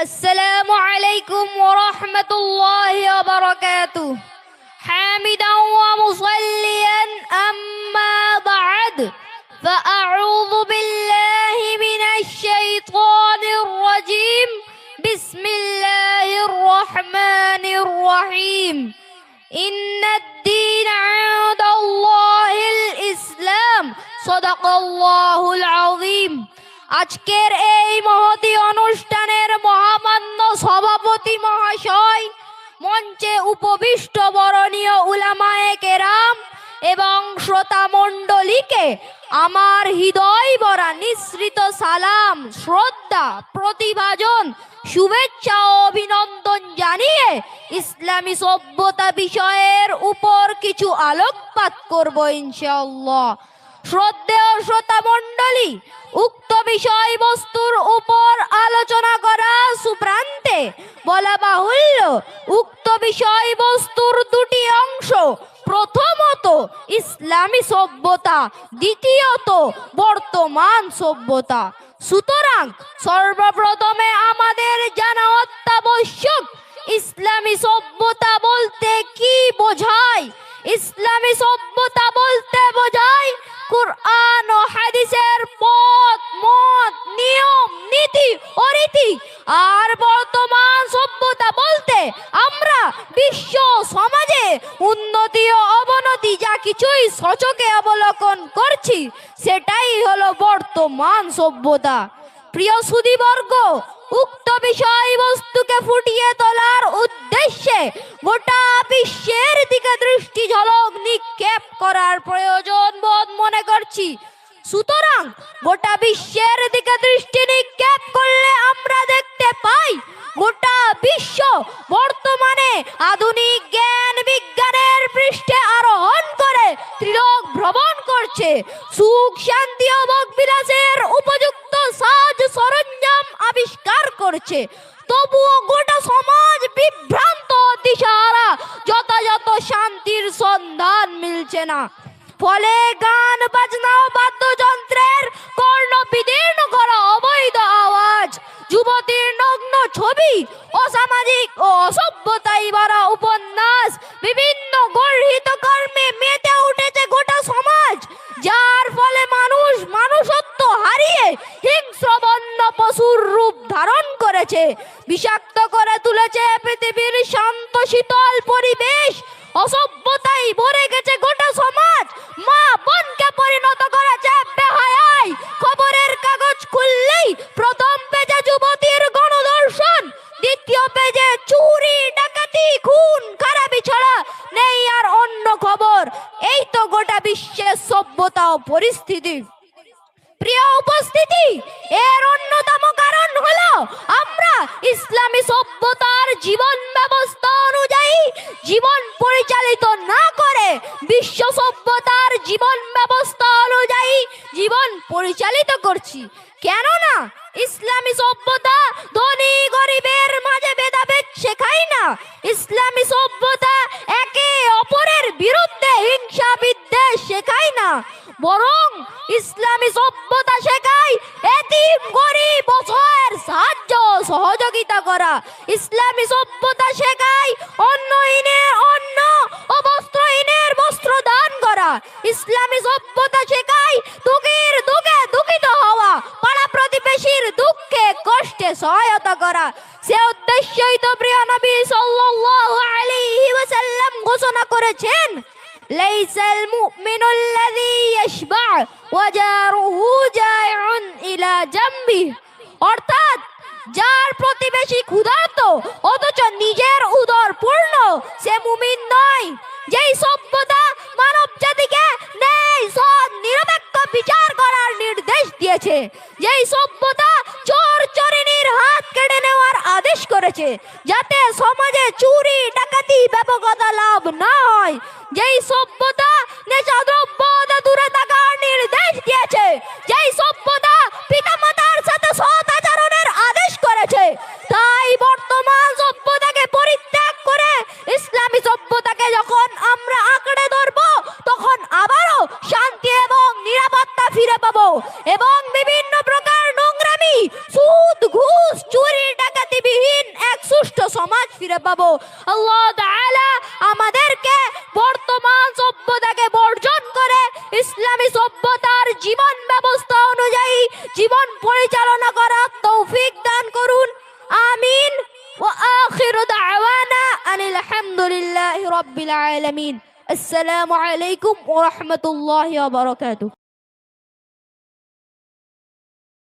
السلام عليكم ورحمة الله وبركاته. حامدا ومصليا أما بعد فأعوذ بالله من الشيطان الرجيم. بسم الله الرحمن الرحيم. إن الدين عند الله الإسلام. صدق الله العظيم. আজকের এই মহতি অনুষ্ঠানের মহামান্য সভাপতি মহাশয়, মঞ্চে উপবিষ্ট বরণীয় উলামায়ে কেরাম এবং শ্রোতা মণ্ডলীকে আমার হৃদয় ভরা নিঃসৃত সালাম, শ্রদ্ধা, প্রতিভাজন, শুভেচ্ছা ও অভিনন্দন জানিয়ে ইসলামী সভ্যতা বিষয়ের উপর কিছু আলোকপাত করব ইনশাআল্লাহ। শ্রদ্ধেয় শ্রোতা মণ্ডলী উক্ত বিষয়বস্তুর উপর আলোচনা করা সুপ্রান্তে বলা বাহুল্য, উক্ত বিষয়বস্তুর দুটি অংশ, প্রথমত ইসলামী সভ্যতা, দ্বিতীয়ত বর্তমান সভ্যতা। সুতরাং সর্বপ্রথমে আমাদের জানা অত্যাবশ্যক, ইসলামী সভ্যতা বলতে কি বোঝায়? ইসলামী সভ্যতা বলতে বোঝায় কুরআন ও হাদিসের পথ, মত, নিয়ম, নীতি ও রীতি আর বর্তমান সভ্যতা বলতে আমরা বিশ্ব সমাজে উন্নতি ও অবনতি যা কিছুই সচকে অবলোকন করছি, সেটাই হলো বর্তমান সভ্যতা। প্রিয় সুদীবর্গ উক্ত বিষয়বস্তুকে ফুটিয়ে তোলার উদ্দেশ্যে গোটা বিশ্বের দিকে দৃষ্টি ঝলক নিক্ষেপ করার প্রয়োজন বোধ মনে করছি। সুতরাং গোটা বিশ্বের দিকে দৃষ্টি নিক্ষেপ করলে আমরা দেখতে পাই গোটা বিশ্ব বর্তমানে আধুনিক করছে। তবুও গোটা সমাজ বিভ্রান্ত ও দিশাহারা। যথাযথ শান্তির সন্ধান মিলছে না। ফলে গান, বাজনা ও বাদ্যযন্ত্রের কর্ণ বিদীর্ণ করা অবৈধ আওয়াজ, যুবতীর নগ্ন ছবি অসামাজিক ও অসভ্যতাই ভরা উপন্যাস, বিভিন্ন গর্হিত কর্মে মেতে উঠেছে গোটা সমাজ, যার ফলে মানুষ, মানুষত্ব হারিয়ে হিংস্র বন্য পশুর রূপ ধারণ করেছে, বিষাক্ত করে তুলেছে পৃথিবীর শান্ত, শীতল পরিবেশ। অসভ্যতাই ভরে গেছে গোটা সমাজ। মা বোনকে পরিণত করেছে বেহায়াই। খবরের কাগজ খুললেই প্রথম পেজে যুবতীর গণদর্শন, দ্বিতীয় পেজে চুরি, ডাকাতি, খুন, খারাপি ছাড়া নেই আর অন্য খবর। এই তো গোটা বিশ্বের সভ্যতা ও পরিস্থিতি। প্রিয় উপস্থিতি এর অন্যতম কারণ হলো আমরা ইসলামী সভ্যতার জীবন ব্যবস্থা অনুযায়ী জীবন পরিচালিত না করে বিশ্ব সভ্যতার জীবন ব্যবস্থা অনুযায়ী জীবন পরিচালিত করছি। কেননা ইসলামী সভ্যতা ধনী গরিবের মাঝে ভেদাভেদ শেখায় না। ইসলামী সভ্যতা একে অপরের বিরুদ্ধে হিংসা বিদ্বেষ শেখায় না। বরং ইসলামী সভ্যতা শেখায় এতিম গরিব অসহায়ের সাহায্য ও সহযোগিতা করা ইসলামী সভ্যতা শেখায় অন্নহীনের অন্ন ও বস্ত্রহীনের বস্ত্র দান করা ইসলামী সভ্যতা শেখায় দুঃখীর দুঃখে দুঃখিত হওয়া পাড়া প্রতিবেশীর দুঃখে কষ্টে সহায়তা করা সে উদ্দেশ্যই তো প্রিয় নবী সাল্লাল্লাহু আলাইহি ওয়াসাল্লাম ঘোষণা করেছেন ليس المؤمن الذي يشبع وجاره جائع إلى جنبه অর্থাৎ যার প্রতিবেশী ক্ষুধার্ত, অথচ নিজের উদর পূর্ণ, সে মুমিন নয়। যেই সভ্যতা মানব জাতিকে সৎ, নিরপেক্ষ বিচার করার নির্দেশ দিয়েছে, যেই সভ্যতা চোর চোরিনীর হাত কেড়ে নেওয়ার আদেশ করেছে, যাতে সমাজে চুরি, ডাকাতি ব্যাপকতা লাভ না হয়, যেই সভ্যতা নেশা দ্রব্য দূরে থাকার নির্দেশ দিয়েছে ফিরে পাবো আল্লাহ তাআলা আমাদেরকে বর্তমান সভ্যতাকে বর্জন করে ইসলামী সভ্যতার জীবন ব্যবস্থা অনুযায়ী জীবন পরিচালনা করার তৌফিক দান করুন আমিন وآخر دعوانا أن الحمد لله رب العالمين السلام عليكم ورحمة الله وبركاته